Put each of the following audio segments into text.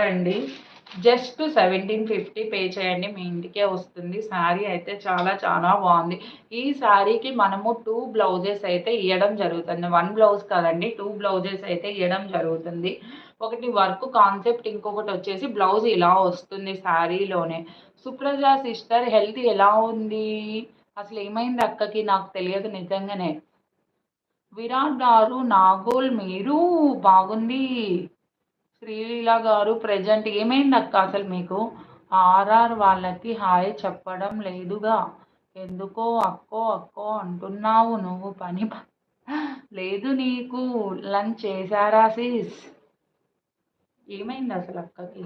రండి. Just seventeen fifty pay చేయండి. మీ ఇంటికే వస్తుంది. శారీ అయితే చాలా చాలా బాగుంది. ఈ శారీకి మనము టూ బ్లౌజెస్ అయితే ఇవ్వడం జరుగుతుంది. వన్ బ్లౌజ్ కాదండి టూ బ్లౌజెస్ అయితే ఇవ్వడం జరుగుతుంది. ఒకటి వర్క్ కాన్సెప్ట్ ఇంకొకటి వచ్చేసి బ్లౌజ్ ఇలా వస్తుంది శారీలోనే సుప్రజ సిస్టర్ హెల్త్ ఎలా ఉంది? అసలు ఏమైంది అక్కకి? నాకు తెలియదు నిజంగానే. విరాట్ గారు నాగోల్ మీరు బాగుంది. శ్రీలీల గారు ప్రజెంట్ ఏమైంది అక్క అసలు మీకు? ఆర్ఆర్ వాళ్ళకి హాయ్ చెప్పడం లేదుగా. ఎందుకో అక్కో అక్కో అంటున్నావు నువ్వు పని లేదు నీకు. లంచ్ చేశారా సీస్? ఏమైంది అసలు అక్కకి?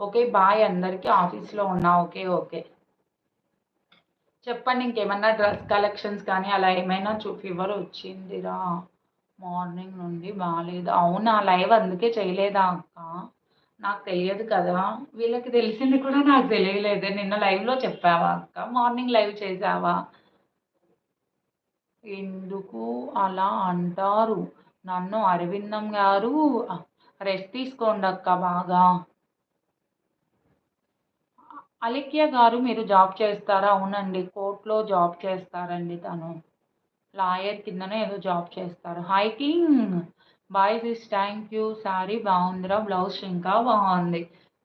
ఓకే బాయ్ అందరికీ ఆఫీస్లో ఉన్నా. Okay okay. చెప్పండి ఇంకేమన్నా డ్రెస్ కలెక్షన్స్ కానీ అలా ఏమైనా చూ ఫీవర్ వచ్చిందిరా మార్నింగ్ నుండి బాగాలేదు అవునా? లైవ్ అందుకే చేయలేదా అక్క? నాకు తెలియదు కదా. వీళ్ళకి తెలిసింది కూడా నాకు తెలియలేదు. నిన్న లైవ్లో చెప్పావా అక్క? మార్నింగ్ లైవ్ చేసావా? ఎందుకు అలా అంటారు? నన్ను అరవిందం గారు రెస్ట్ తీసుకోండి అక్క బాగా. అలిక్య గారు మీరు జాబ్ చేస్తారా? అవునండి. కోర్టులో జాబ్ చేస్తారండి తను. లాయర్ కిందనే ఏదో జాబ్ చేస్తారు. Hiking. Bye this thank you. Sorry బాగుందిరా బ్లౌజ్ ఇంకా బాగుంది.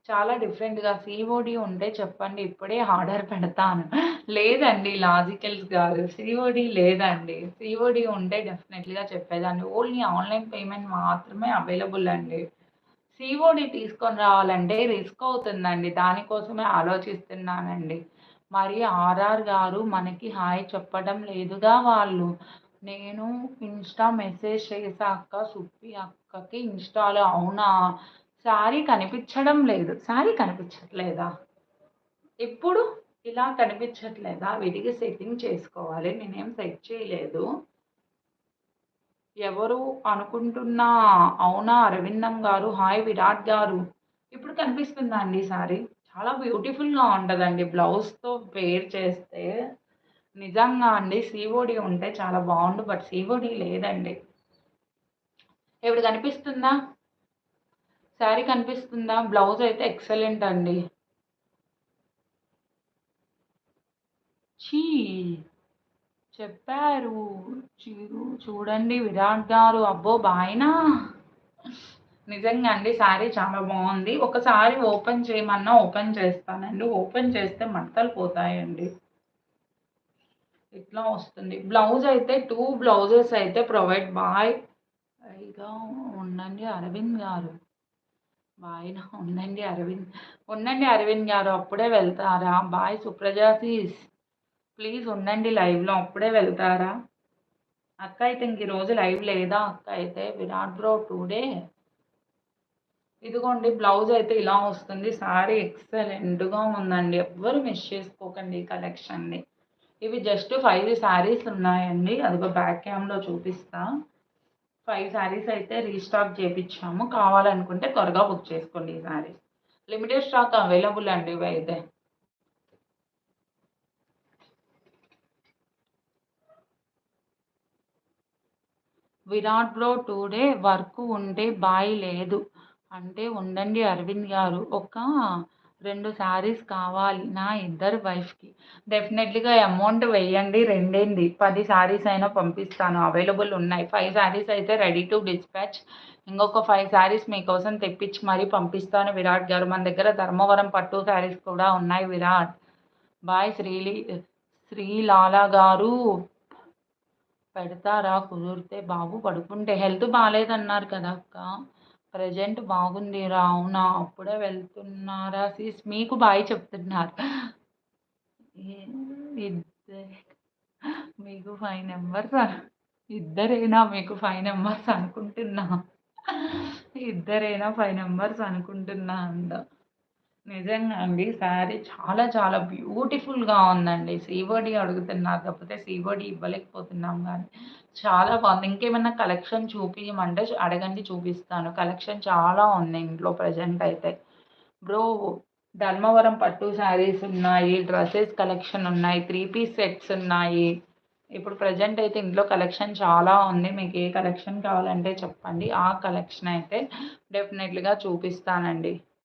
చాలా డిఫరెంట్గా సిఓడి ఉంటే చెప్పండి ఇప్పుడే ఆర్డర్ పెడతాను. లేదండి లాజికల్స్ కాదు. సిఓడి లేదండి. సిఓడి ఉంటే డెఫినెట్లీగా చెప్పేదాన్ని. ఓన్లీ ఆన్లైన్ పేమెంట్ మాత్రమే అవైలబుల్ అండి. సిఓడి తీసుకొని రావాలంటే రిస్క్ అవుతుందండి. దానికోసమే ఆలోచిస్తున్నానండి. మరి ఆర్ఆర్ గారు మనకి హాయ్ చెప్పడం లేదుగా వాళ్ళు. నేను ఇన్స్టా మెసేజ్ చేశాక సుప్పి అక్కకి ఇన్స్టాలో. అవునా? శారీ కనిపించడం లేదు. శారీ కనిపించట్లేదా? ఎప్పుడు? ఇలా కనిపించట్లేదా? విడిగి సెట్టింగ్ చేసుకోవాలి. నేనేం సెట్ చేయలేదు. ఎవరు అనుకుంటున్నా? అవునా? అరవిందం గారు. హాయ్ విరాట్ గారు. ఇప్పుడు కనిపిస్తుందా అండి సారీ చాలా బ్యూటిఫుల్గా ఉంటుందండి. బ్లౌజ్తో పేర్ చేస్తే నిజంగా అండి సీఓడి ఉంటే చాలా బాగుండు బట్ సీఓడి లేదండి. ఇప్పుడు కనిపిస్తుందా? శారీ కనిపిస్తుందా? బ్లౌజ్ అయితే ఎక్సలెంట్ అండి. చీ చెప్పారు. చిరు చూడండి విరాట్ గారు. అబ్బో బాయినా! నిజంగా అండి శారీ చాలా బాగుంది. ఒకసారి ఓపెన్ చేయమన్నా ఓపెన్ చేస్తానండి. ఓపెన్ చేస్తే మట్టలు పోతాయండి. ఇట్లా వస్తుంది. బ్లౌజ్ అయితే టూ బ్లౌజెస్ అయితే ప్రొవైడ్ బాయ్. ఇక ఉండండి అరవింద్ గారు. బాయ్ ఉండండి అరవింద్. ఉండండి అరవింద్ గారు అప్పుడే వెళ్తారా? బాయ్ సుప్రజాసీస్ ప్లీజ్ ఉండండి లైవ్లో అప్పుడే వెళ్తారా? అక్క అయితే ఇంక ఈరోజు లైవ్ లేదా? అక్క అయితే విరాట్ బ్రో టుడే ఇదిగోండి బ్లౌజ్ అయితే ఇలా వస్తుంది. సారీ ఎక్సలెంట్గా ఉందండి. ఎవ్వరు మిస్ చేసుకోకండి ఈ కలెక్షన్ని ఇవి జస్ట్ ఫైవ్ శారీస్ ఉన్నాయండి. అదిగో బ్యాక్ క్యామ్లో చూపిస్తా. ఫైవ్ శారీస్ అయితే రీస్టాక్ చేయించాము కావాలనుకుంటే త్వరగా బుక్ చేసుకోండి ఈ శారీస్ లిమిటెడ్ స్టాక్ అవైలబుల్ అండి ఇవి అయితే. విరాట్లో టూ డే వర్క్ ఉంటే బాయ్ లేదు. అంటే ఉండండి అరవింద్ గారు ఒక రెండు శారీస్ కావాలి నా ఇద్దరు వైఫ్కి డెఫినెట్లీగా అమౌంట్ వేయండి రెండేంది. పది శారీస్ అయినా పంపిస్తాను. అవైలబుల్ ఉన్నాయి. ఫైవ్ శారీస్ అయితే రెడీ టు డిస్పాచ్ ఇంకొక ఫైవ్ శారీస్ మీకోసం తెప్పించి మరీ పంపిస్తాను విరాట్ గారు. మన దగ్గర ధర్మవరం పట్టు శారీస్ కూడా ఉన్నాయి విరాట్. బాయ్ శ్రీలి శ్రీలాలా గారు. పెడతారా? కుదిరితే బాబు పడుకుంటే. హెల్త్ బాగాలేదన్నారు కదా అక్క. ప్రజెంట్ బాగుందిరా అవునా? అప్పుడే వెళ్తున్నారా? సీస్ మీకు బాయ్ చెప్తున్నారు. మీకు ఫైవ్ నెంబర్స్ ఇద్దరైనా మీకు ఫైవ్ నెంబర్స్ అనుకుంటున్నా. ఇద్దరైనా ఫైవ్ నెంబర్స్ అనుకుంటున్నా అందా నిజంగా అండి. శారీ చాలా చాలా బ్యూటిఫుల్గా ఉందండి. సీవోడి అడుగుతున్నారు తప్పితే సీవోడి ఇవ్వలేకపోతున్నాం కానీ చాలా బాగుంది. ఇంకేమైనా కలెక్షన్ చూపించమంటే అడగండి చూపిస్తాను. కలెక్షన్ చాలా ఉంది ఇంట్లో ప్రజెంట్ అయితే బ్రో ధర్మవరం పట్టు శారీస్ ఉన్నాయి డ్రెస్సెస్ కలెక్షన్ ఉన్నాయి త్రీ పీస్ సెట్స్ ఉన్నాయి. ఇప్పుడు ప్రజెంట్ అయితే ఇంట్లో కలెక్షన్ చాలా ఉంది. మీకు ఏ కలెక్షన్ కావాలంటే చెప్పండి. ఆ కలెక్షన్ అయితే డెఫినెట్లీగా చూపిస్తానండి.